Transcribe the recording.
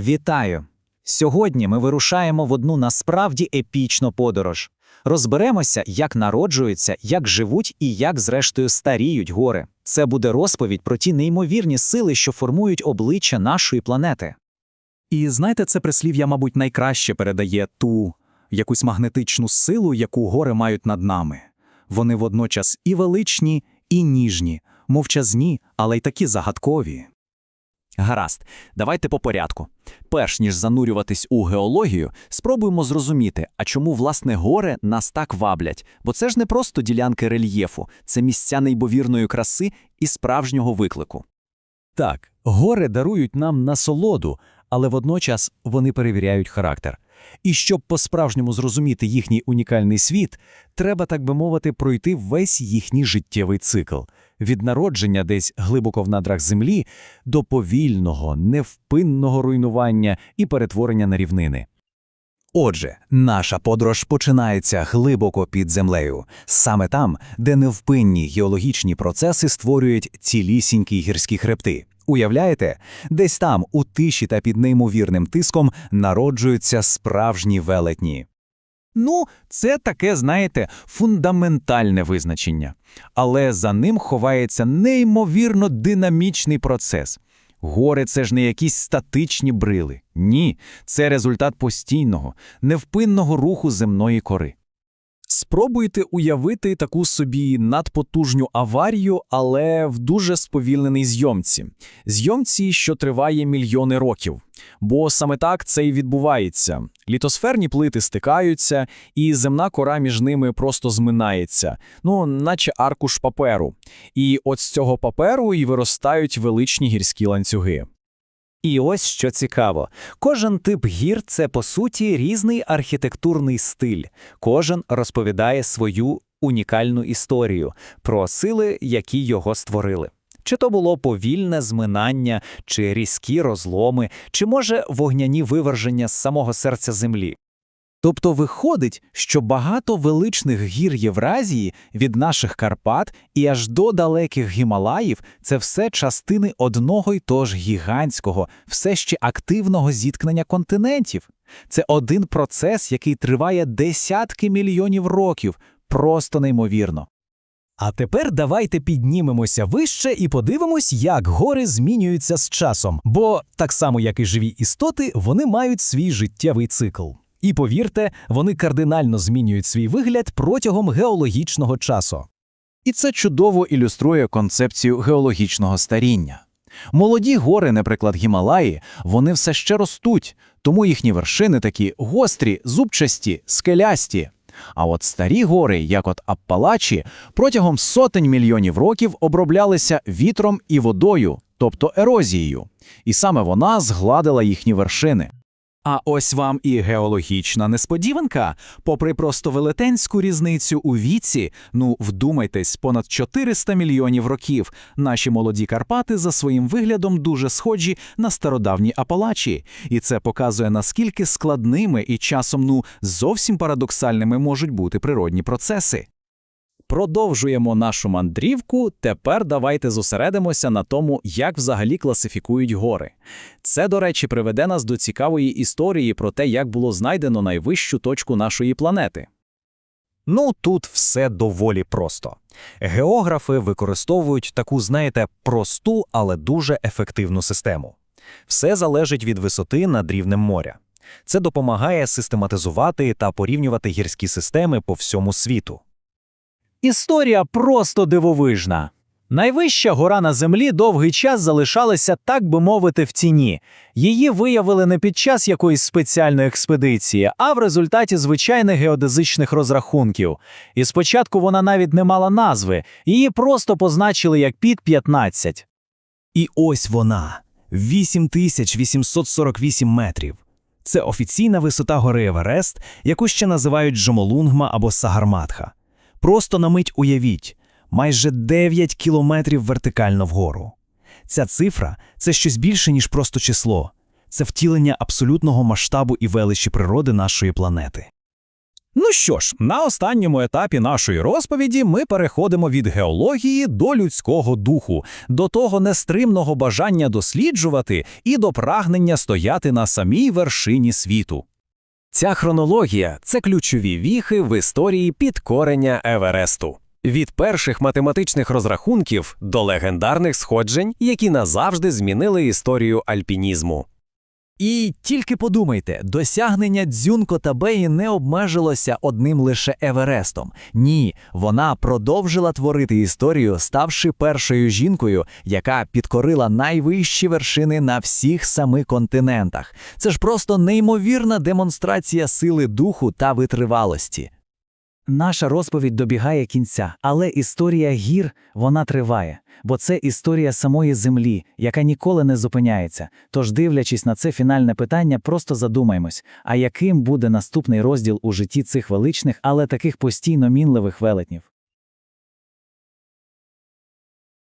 Вітаю! Сьогодні ми вирушаємо в одну насправді епічну подорож. Розберемося, як народжуються, як живуть і як, зрештою, старіють гори. Це буде розповідь про ті неймовірні сили, що формують обличчя нашої планети. І знаєте, це прислів'я, мабуть, найкраще передає ту якусь магнетичну силу, яку гори мають над нами. Вони водночас і величні, і ніжні, мовчазні, але й такі загадкові. Гаразд, давайте по порядку. Перш ніж занурюватись у геологію, спробуємо зрозуміти, а чому власне гори нас так ваблять, бо це ж не просто ділянки рельєфу, це місця неймовірної краси і справжнього виклику. Так, гори дарують нам насолоду, але водночас вони перевіряють характер. І щоб по-справжньому зрозуміти їхній унікальний світ, треба, так би мовити, пройти весь їхній життєвий цикл від народження десь глибоко в надрах землі до повільного, невпинного руйнування і перетворення на рівнини. Отже, наша подорож починається глибоко під землею, саме там, де невпинні геологічні процеси створюють цілісінькі гірські хребти. Уявляєте, десь там, у тиші та під неймовірним тиском, народжуються справжні велетні. Ну, це таке, знаєте, фундаментальне визначення. Але за ним ховається неймовірно динамічний процес. Гори це ж не якісь статичні брили. Ні, це результат постійного, невпинного руху земної кори. Спробуйте уявити таку собі надпотужню аварію, але в дуже сповільненій зйомці. Зйомці, що триває мільйони років. Бо саме так це і відбувається. Літосферні плити стикаються, і земна кора між ними просто зминається, ну, наче аркуш паперу. І от з цього паперу і виростають величні гірські ланцюги. І ось що цікаво: кожен тип гір це по суті різний архітектурний стиль. Кожен розповідає свою унікальну історію про сили, які його створили. Чи то було повільне зминання, чи різкі розломи, чи може вогняні виверження з самого серця землі. Тобто виходить, що багато величних гір Євразії від наших Карпат і аж до далеких Гімалаїв це все частини одного й того ж гігантського, все ще активного зіткнення континентів. Це один процес, який триває десятки мільйонів років, просто неймовірно. А тепер давайте піднімемося вище і подивимось, як гори змінюються з часом, бо так само, як і живі істоти, вони мають свій життєвий цикл. І повірте, вони кардинально змінюють свій вигляд протягом геологічного часу. І це чудово ілюструє концепцію геологічного старіння. Молоді гори, наприклад, Гімалаї, вони все ще ростуть, тому їхні вершини такі гострі, зубчасті, скелясті. А от старі гори, як от Аппалачі, протягом сотень мільйонів років оброблялися вітром і водою, тобто ерозією. І саме вона згладила їхні вершини. А ось вам і геологічна несподіванка. Попри просто велетенську різницю у віці, ну вдумайтесь, понад 400 мільйонів років, наші молоді Карпати за своїм виглядом дуже схожі на стародавні Апалачі. І це показує, наскільки складними і часом ну зовсім парадоксальними можуть бути природні процеси. Продовжуємо нашу мандрівку. Тепер давайте зосередимося на тому, як взагалі класифікують гори. Це, до речі, приведе нас до цікавої історії про те, як було знайдено найвищу точку нашої планети. Ну, тут все доволі просто. Географи використовують таку, знаєте, просту, але дуже ефективну систему. Все залежить від висоти над рівнем моря. Це допомагає систематизувати та порівнювати гірські системи по всьому світу. Історія просто дивовижна. Найвища гора на землі довгий час залишалася, так би мовити, в тіні. Її виявили не під час якоїсь спеціальної експедиції, а в результаті звичайних геодезичних розрахунків. І спочатку вона навіть не мала назви, її просто позначили як під 15. І ось вона 8848 метрів. Це офіційна висота гори Еверест, яку ще називають Джомолунгма або Сагарматха. Просто на мить уявіть, майже 9 кілометрів вертикально вгору. Ця цифра це щось більше, ніж просто число. Це втілення абсолютного масштабу і величі природи нашої планети. Ну що ж, на останньому етапі нашої розповіді ми переходимо від геології до людського духу, до того нестримного бажання досліджувати і до прагнення стояти на самій вершині світу. Ця хронологія це ключові віхи в історії підкорення Евересту. Від перших математичних розрахунків до легендарних сходжень, які назавжди змінили історію альпінізму. І тільки подумайте, досягнення Дзюнко Табеї не обмежилося одним лише Еверестом. Ні, вона продовжила творити історію, ставши першою жінкою, яка підкорила найвищі вершини на всіх семи континентах. Це ж просто неймовірна демонстрація сили духу та витривалості. Наша розповідь добігає кінця, але історія гір вона триває, бо це історія самої землі, яка ніколи не зупиняється. Тож, дивлячись на це фінальне питання, просто задумаємось, а яким буде наступний розділ у житті цих величних, але таких постійно мінливих велетнів.